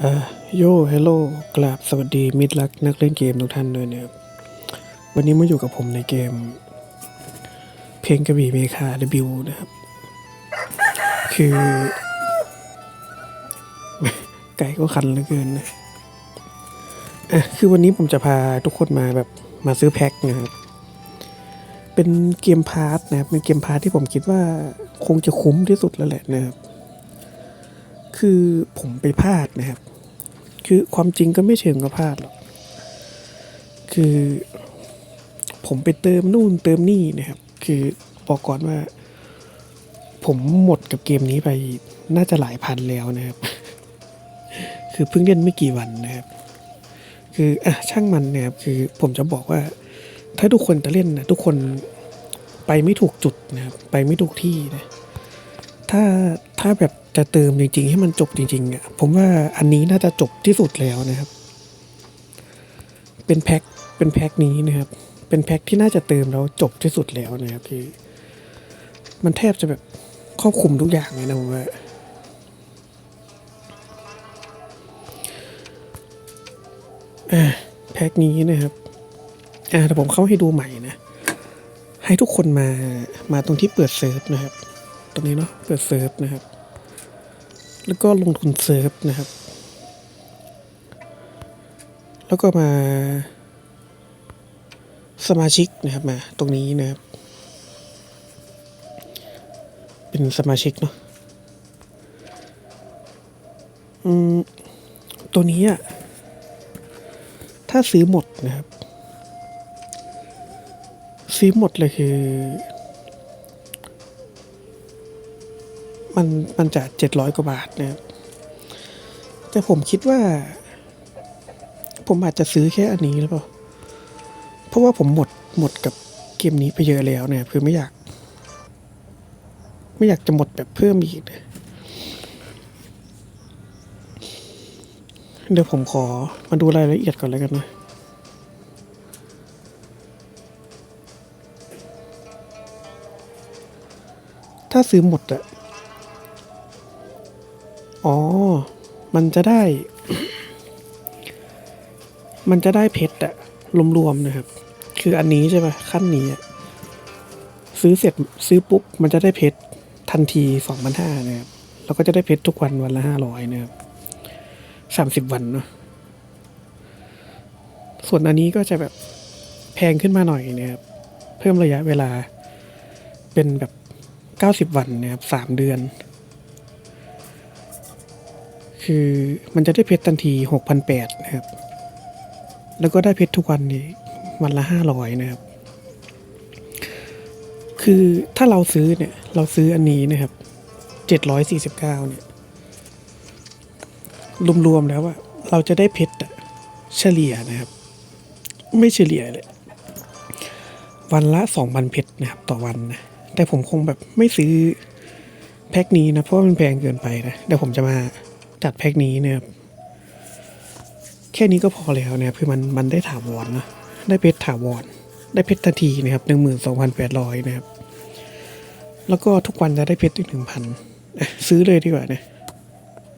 อ่าโยเฮลโลกราบสวัสดีมิตรรักนักเล่นเกมทุกท่านด้วยนะครับวันนี้มาอยู่กับผมในเกม เพลงกระบี่เมคาเดบิวนะครับ คือ ไก่ก็คันเหลือเกินนะอะคือวันนี้ผมจะพาทุกคนมาแบบมาซื้อแพ็คนะครับ เป็นเกมพาร์ทนะครับเป็นเกมพาร์ทที่ผมคิดว่าคงจะคุ้มที่สุดแล้วแหละนะครับ คือผมไปพลาดนะครับ คือความจริงก็ไม่เชิงกับพลาดหรอกคือผมไปเติมนู่นเติมนี่นะครับ คือบอกก่อนว่า ผมหมดกับเกมนี้ไปน่าจะหลายพันแล้วนะครับ คือเพิ่งเล่นไม่กี่วันนะครับ คืออะช่างมันนะครับ คือผมจะบอกว่า ถ้าทุกคนจะเล่นนะทุกคนไปไม่ถูกจุดนะครับ ไปไม่ถูกที่นะ ถ้าถ้าแบบจะเติมจริง ๆ ให้มันจบจริงๆอะผมว่าอันนี้น่าจะจบที่สุดแล้วนะครับ เป็นแพ็คเป็นแพ็คนี้นะครับ เป็นแพ็คที่น่าจะเติมแล้วจบที่สุดแล้วนะครับคือมันแทบจะแบบครอบคลุมทุกอย่างเลยนะผมว่าแพ็คนี้นะครับอ่าแต่ผมเข้าให้ดูใหม่นะ ให้ทุกคนมามาตรงที่เปิดเซิร์ฟนะครับ ตรงนี้เนาะเปิดเซิร์ฟนะครับ แล้วก็ลงทุนเซิร์ฟนะครับ แล้วก็มา สมาชิกนะครับมาตรงนี้นะครับ เป็นสมาชิกเนาะอืมตัวนี้อะถ้าซื้อหมดนะครับ ซื้อหมดเลยคือ มันมันจะเจ็ดร้อยกว่าบาทนะครับแต่ผมคิดว่า ผมอาจจะซื้อแค่อันนี้หรือเปล่า เพราะว่าผมหมดหมดกับเกมนี้ไปเยอะแล้วเนี่ยคือไม่อยาก ไม่อยากจะหมดแบบเพิ่มอีกเดี๋ยวผมขอมาดูรายละเอียดก่อนแล้วกันนะถ้าซื้อหมดอะ อ๋อ มันจะได้ มันจะได้เพชรอะรวมๆนะครับ คืออันนี้ใช่ไหมขั้นนี้อะซื้อเสร็จซื้อปุ๊บ มันจะได้เพชรทันทีสองพันห้านะครับแล้วก็จะได้เพชรทุกวันวันละห้าร้อยนะครับสามสิบวันเนาะส่วนอันนี้ก็จะแบบแพงขึ้นมาหน่อยนะครับ เพิ่มระยะเวลาเป็นแบบเก้าสิบวันนะครับสามเดือน คือมันจะได้เพชรทันทีหกพันแปดนะครับ แล้วก็ได้เพชรทุกวันนี้วันละห้าร้อยนะครับ คือถ้าเราซื้อเนี่ยเราซื้ออันนี้นะครับเจ็ดร้อยสี่สิบเก้าเนี่ยรวมๆแล้วว่าเราจะได้เพชรเฉลี่ยนะครับ ไม่เฉลี่ยเลยวันละสองพันเพชรนะครับต่อวันนะแต่ผมคงแบบไม่ซื้อแพ็คนี้นะเพราะมันแพงเกินไปนะเดี๋ยวผมจะมา จัดแพ็คนี้นะครับแค่นี้ก็พอแล้วนะครับคือมันมันได้ถาวรนะได้เพชรถาวรได้เพชรทันทีนะครับหนึ่งหมื่นสองพันแปดร้อยนะครับ แล้วก็ทุกวันจะได้เพชรอีกหนึ่งพันซื้อเลยดีกว่านะ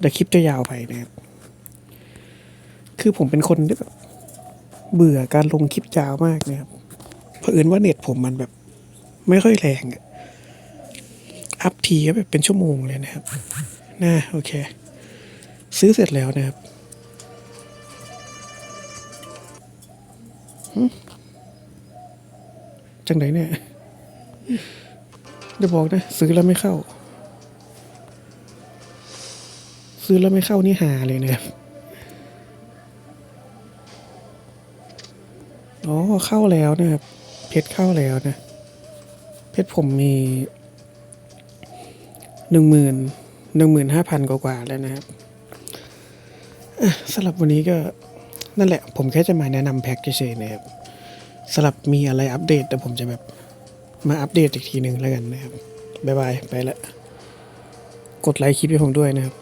เดี๋ยวคลิปจะยาวไปนะครับ คือผมเป็นคนที่แบบเบื่อการลงคลิปยาวมากนะครับเผอิญว่าเน็ตผมมันแบบ ไม่ค่อยแรงอัพทีก็แบบเป็นชั่วโมงเลยนะครับ น่าโอเค ซื้อเสร็จแล้วนะครับจังไหนเนี่ยเดี๋ยวบอกนะ ซื้อแล้วไม่เข้า ซื้อแล้วไม่เข้านี่หาเลยนะครับอ๋อเข้าแล้วนะครับ เพชรเข้าแล้วนะ เพชรผมมีหนึ่งหมื่นหนึ่งหมื่นห้าพันกว่าแล้วนะครับ สำหรับวันนี้ก็นั่นแหละ ผมแค่จะมาแนะนำแพ็กเฉยๆนะครับสำหรับมีอะไรอัปเดตแต่ผมจะแบบมาอัปเดตอีกทีหนึ่งแล้วกันนะครับ บ๊ายบาย ไปละ กดไลค์คลิปให้ผมด้วยนะครับ